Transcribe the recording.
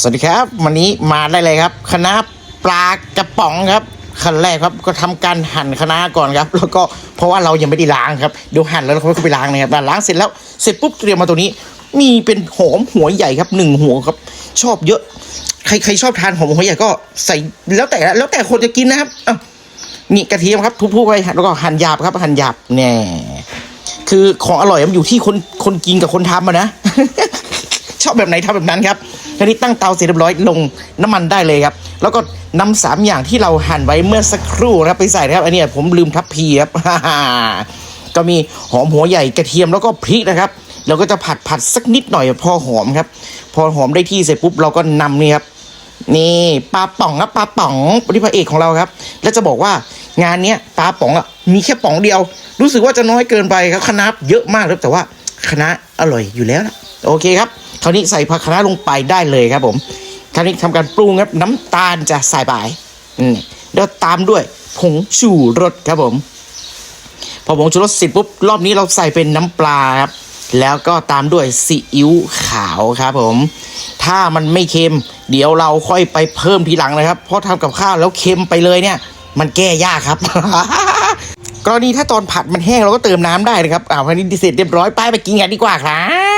สวัสดีครับ วันนี้มาได้เลยครับคณะปลากระป๋องครับขั้นแรกครับก็ทำการหั่นคณะก่อนครับ แล้วก็เพราะว่าเรายังไม่ได้ล้างครับเดี๋ยวหั่นแล้วเราก็ไปล้างนะครับล้างเสร็จแล้วเสร็จปุ๊บเตรียมมาตัวนี้ มีเป็นหอมหัวใหญ่ครับหนึ่งหัวครับ ชอบเยอะ ใครใครชอบทานหอมหัวใหญ่ก็ใส่แล้วแต่แล้วแต่คนจะกินนะครับนี่กระเทียมครับทุบๆไปแล้วก็หั่นหยาบครับหั่นหยาบแน่คือของอร่อยมันอยู่ที่คนคนกินกับคนทำอะนะ ชอบแบบไหนทำแบบนั้นครับทีนี้ตั้งเตาเสร็จเรียบร้อยลงน้ำมันได้เลยครับ แล้วก็นำสามอย่างที่เราหั่นไว้เมื่อสักครู่ครับไปใส่นะครับ อันนี้ผมลืมทับพีครับก็มีหอมหัวใหญ่กระเทียมแล้วก็พริกนะครับเราก็จะผัดผัดสักนิดหน่อยพอหอมครับ พอหอมได้ที่เสร็จปุ๊บเราก็นำนี่ครับนี่ปลาป่องครับปลาป่องนี่พระเอกของเราครับ แล้วจะบอกว่างานเนี้ยปลาป่องอะมีแค่ป่องเดียว รู้สึกว่าจะน้อยเกินไปครับคณะเยอะมากครับแต่ว่าคณะอร่อยอยู่แล้วนะโอเคครับ คราวนี้ใส่ผักคะน้าลงไปได้เลยครับผมคราวนี้ทำการปรุงครับน้ำตาลจะใส่ไปอืมแล้วตามด้วยผงชูรสครับผม พอผงชูรสเสร็จปุ๊บรอบนี้เราใส่เป็นน้ำปลาครับแล้วก็ตามด้วยซีอิ๊วขาวครับผม ถ้ามันไม่เค็ม เดี๋ยวเราค่อยไปเพิ่มทีหลังนะครับ เพราะทำกับข้าวแล้วเค็มไปเลยเนี่ย มันแก้ยากครับกรณีถ้าตอนผัดมันแห้งเราก็เติมน้ำได้นะครับอ่าวันนี้เสร็จเรียบร้อยไปไปกินกันดีกว่าครับ